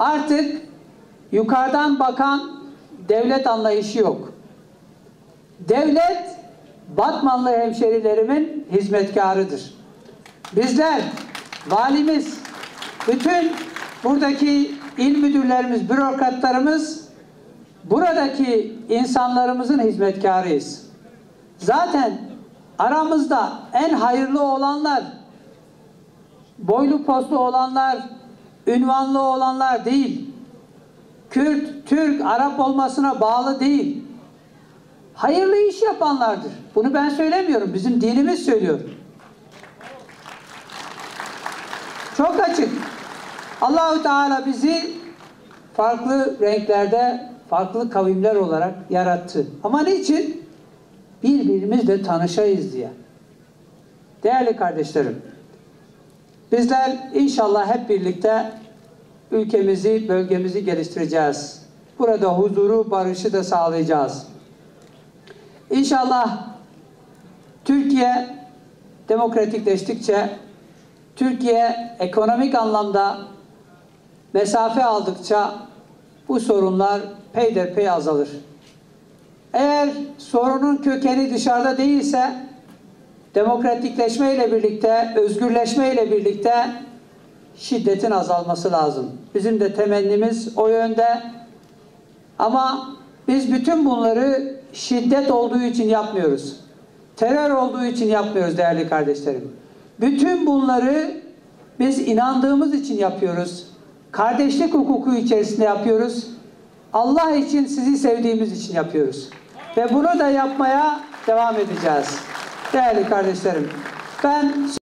Artık yukarıdan bakan devlet anlayışı yok. Devlet Batmanlı hemşerilerimin hizmetkarıdır. Bizler, valimiz, bütün buradaki il müdürlerimiz, bürokratlarımız buradaki insanlarımızın hizmetkarıyız. Zaten aramızda en hayırlı olanlar, boylu postlu olanlar, ünvanlı olanlar değil. Kürt, Türk, Arap olmasına bağlı değil. Hayırlı iş yapanlardır. Bunu ben söylemiyorum. Bizim dinimiz söylüyor. Çok açık. Allahu Teala bizi farklı renklerde, farklı kavimler olarak yarattı. Ama niçin? Birbirimizle tanışayız diye. Değerli kardeşlerim, bizler inşallah hep birlikte ülkemizi, bölgemizi geliştireceğiz. Burada huzuru, barışı da sağlayacağız. İnşallah Türkiye demokratikleştikçe, Türkiye ekonomik anlamda mesafe aldıkça bu sorunlar peyderpey azalır. Eğer sorunun kökeni dışarıda değilse demokratikleşme ile birlikte, özgürleşme ile birlikte şiddetin azalması lazım. Bizim de temennimiz o yönde. Ama biz bütün bunları şiddet olduğu için yapmıyoruz. Terör olduğu için yapmıyoruz değerli kardeşlerim. Bütün bunları biz inandığımız için yapıyoruz. Kardeşlik hukuku içerisinde yapıyoruz. Allah için sizi sevdiğimiz için yapıyoruz. Ve bunu da yapmaya devam edeceğiz. Değerli kardeşlerim, ben